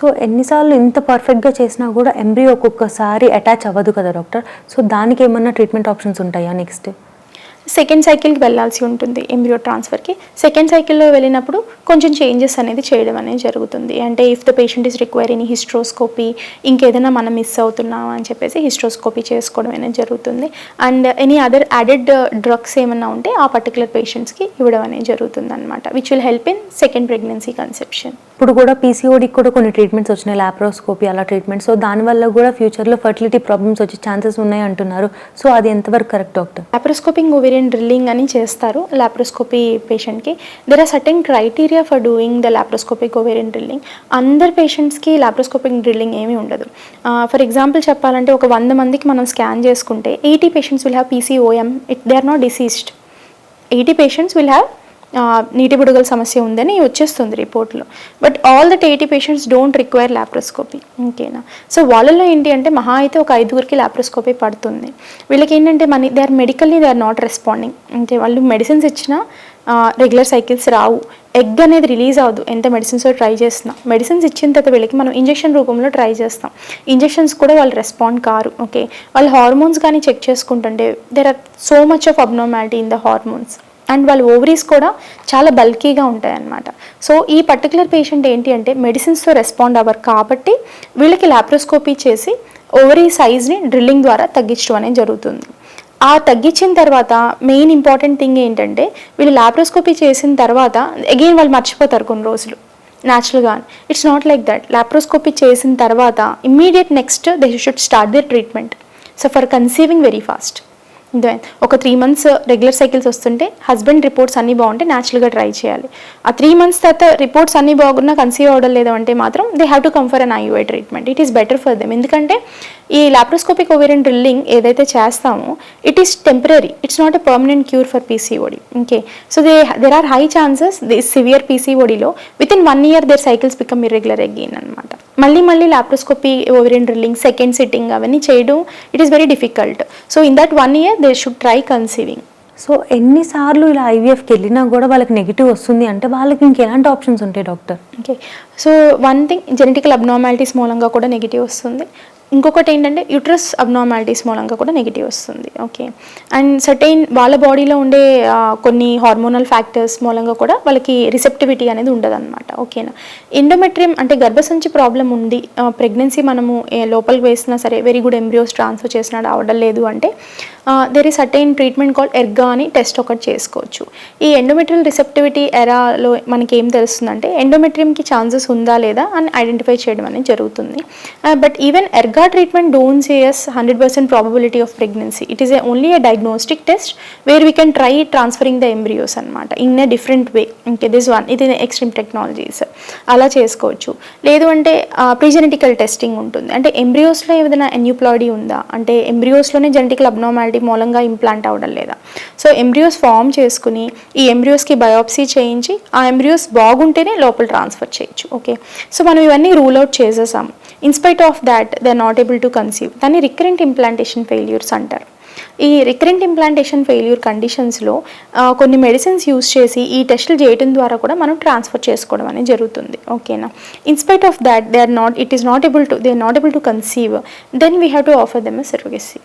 So ఎన్నిసార్లు ఇంత పర్ఫెక్ట్గా చేసినా కూడా ఎంబ్రియో ఒక్కొక్కసారి అటాచ్ అవ్వదు కదా డాక్టర్? సో దానికి ఏమన్నా ట్రీట్మెంట్ ఆప్షన్స్ ఉంటాయా నెక్స్ట్? సెకండ్ సైకిల్కి వెళ్ళాల్సి ఉంటుంది ఎంబ్రియో ట్రాన్స్ఫర్కి సెకండ్ సైకిల్లో వెళ్ళినప్పుడు కొంచెం చేంజెస్ అనేది చేయడం అనేది జరుగుతుంది. అంటే if the patient is require any hysteroscopy ఇంకేదైనా మనం మిస్ అవుతున్నామా అని చెప్పేసి హిస్ట్రోస్కోపీ చేసుకోవడం అనేది జరుగుతుంది. And any other added drugs ఏమన్నా ఉంటే ఆ పర్టికులర్ పేషెంట్స్కి ఇవ్వడం అనేది జరుగుతుంది అనమాట which will help in second pregnancy conception ఇప్పుడు కూడా పీసీఓడికి కూడా కొన్ని ట్రీట్మెంట్స్ వచ్చినాయి లాప్రోస్కోపీ అలా ట్రీట్మెంట్ సో దానివల్ల కూడా ఫ్యూచర్లో ఫర్టిలిటీ ప్రాబ్లమ్స్ వచ్చే ఛాన్సెస్ ఉన్నాయి అంటున్నారు. సో అది ఎంతవరకు correct doctor laparoscoping ovarian drilling అని చేస్తారు లాప్రోస్కోపీ పేషెంట్కి there are certain criteria for doing the laparoscopic ovarian drilling అందరు పేషెంట్స్కి లాప్రోస్కోపిక్ డ్రిల్లింగ్ ఏమీ ఉండదు. ఫర్ ఎగ్జాంపుల్ చెప్పాలంటే ఒక వంద మందికి మనం స్కాన్ చేసుకుంటే eighty patients will have PCOM it they are not diseased eighty patients will have నీటి బుడగల సమస్య ఉందని వచ్చేస్తుంది రిపోర్ట్లో. But all that eighty patients don't require laparoscopy ఓకేనా? సో వాళ్ళలో ఏంటి అంటే మహా అయితే ఒక ఐదుగురికి ల్యాప్రోస్కోపీ పడుతుంది. వీళ్ళకి ఏంటంటే మన they are medically they are not responding అంటే వాళ్ళు మెడిసిన్స్ ఇచ్చినా రెగ్యులర్ సైకిల్స్ రావు. ఎగ్ అనేది రిలీజ్ అవ్వదు. ఎంత మెడిసిన్స్ ట్రై చేస్తున్నా. మెడిసిన్స్ ఇచ్చిన తర్వాత వీళ్ళకి మనం ఇంజెక్షన్ రూపంలో ట్రై చేస్తాం. ఇంజెక్షన్స్ కూడా వాళ్ళు రెస్పాండ్ కారు. ఓకే? వాళ్ళు హార్మోన్స్ కానీ చెక్ చేసుకుంటుంటే there are so much of abnormality in the hormones and వాళ్ళ ఓవరీస్ కూడా చాలా బల్కీగా ఉంటాయి అన్నమాట సో ఈ పర్టికులర్ పేషెంట్ ఏంటి అంటే మెడిసిన్స్తో రెస్పాండ్ అవ్వరు కాబట్టి వీళ్ళకి లాప్రోస్కోపీ చేసి ఓవరీ సైజ్ని డ్రిల్లింగ్ ద్వారా తగ్గించడం అనేది జరుగుతుంది. ఆ తగ్గించిన తర్వాత మెయిన్ ఇంపార్టెంట్ థింగ్ ఏంటంటే వీళ్ళు లాప్రోస్కోపీ చేసిన తర్వాత అగైన్ వాళ్ళు మర్చిపోతారు కొన్ని రోజులు. న్యాచురల్గా it's not like that laparoscopy చేసిన తర్వాత immediate next they should start their treatment so for conceiving very fast then ఒక త్రీ మంత్స్ రెగ్యులర్ సైకిల్స్ వస్తుంటే హస్బెండ్ రిపోర్ట్స్ అన్నీ బాగుంటే న్యాచురల్గా ట్రై చేయాలి. ఆ త్రీ మంత్స్ తర్వాత రిపోర్ట్స్ అన్నీ బాగున్నా కన్సీవ్ అవ్వడం లేదు అంటే మాత్రం they have to come for an IUI treatment it is better for them ఎందుకంటే ఈ లాప్రోస్కోపిక్ ఓవేరియన్ డ్రిల్లింగ్ ఏదైతే చేస్తామో it is temporary it's not a permanent cure for PCOD okay so they there are high chances this severe పీసీఓడిలో with in one year their cycles become irregular again అనమాట మళ్ళీ మళ్ళీ laparoscopy ovarian drilling second sitting అవన్నీ చేయడం it is very difficult so in that one year they should try conceiving so ఎన్నిసార్లు ఇలా ఐవీఎఫ్కి వెళ్ళినా కూడా వాళ్ళకి నెగిటివ్ వస్తుంది అంటే వాళ్ళకి ఇంకెలాంటి ఆప్షన్స్ ఉంటాయి doctor okay so one thing genetical abnormalities మూలంగా కూడా నెగిటివ్ వస్తుంది. ఇంకొకటి ఏంటంటే యూట్రస్ అబ్నార్మాలిటీస్ మూలంగా కూడా నెగిటివ్ వస్తుంది ఓకే అండ్ సర్టైన్ వాళ్ళ బాడీలో ఉండే కొన్ని హార్మోనల్ ఫ్యాక్టర్స్ మూలంగా కూడా వాళ్ళకి రిసెప్టివిటీ అనేది ఉండదు అనమాట ఓకేనా ఎండోమెట్రియం అంటే గర్భసంచి ప్రాబ్లం ఉంది ప్రెగ్నెన్సీ మనము లోపలికి వేసినా సరే వెరీ గుడ్ ఎంబ్రియోస్ ట్రాన్స్ఫర్ చేసినా అవడం లేదు అంటే దెర్ ఈ సర్టైన్ ట్రీట్మెంట్ కాల్ ఎర్గా అని టెస్ట్ ఒకటి చేసుకోవచ్చు. ఈ ఎండోమెట్రియల్ రిసెప్టివిటీ ఎరాలో మనకి ఏం తెలుస్తుందంటే ఎండోమెట్రియంకి ఛాన్సెస్ ఉందా లేదా అని ఐడెంటిఫై చేయడం అనేది జరుగుతుంది. But even ఎర్గా treatment don't says hundred percent probability of pregnancy it is a only a diagnostic test where we can try transferring the embryos అనమాట ఇన్ ఎ డిఫరెంట్ వే ఇంకే దిస్ వన్ ఇది extreme technologies అలా చేసుకోవచ్చు. లేదు అంటే ప్రీజెనెటికల్ testing ఉంటుంది. అంటే ఎంబ్రియోస్లో ఏదైనా ఎన్యూప్లాయిడీ ఉందా? అంటే ఎంబ్రియోస్లోనే జెనెటికల్ అబ్నార్మాలిటీ మూలంగా ఇంప్లాంట్ అవ్వడం లేదా. సో ఎంబ్రియోస్ ఫామ్ చేసుకుని ఈ ఎంబ్రియోస్కి బయోప్సీ చేయించి ఆ ఎంబ్రియోస్ బాగుంటేనే లోపల ట్రాన్స్ఫర్ చేయొచ్చు. ఓకే సో మనం ఇవన్నీ రూల్ అవుట్ చేసేసాం. In spite of that they are not able to conceive దాన్ని రికరెంట్ ఇంప్లాంటేషన్ ఫెయిల్యూర్స్ అంటారు. ఈ రికరెంట్ ఇంప్లాంటేషన్ ఫెయిల్యూర్ కండిషన్స్లో కొన్ని మెడిసిన్స్ యూస్ చేసి ఈ టెస్టులు చేయడం ద్వారా కూడా మనం ట్రాన్స్ఫర్ చేసుకోవడం అనేది జరుగుతుంది. ఓకేనా in spite of that they are not it is not able to they are not able to conceive then we have to offer them a సర్వీసీ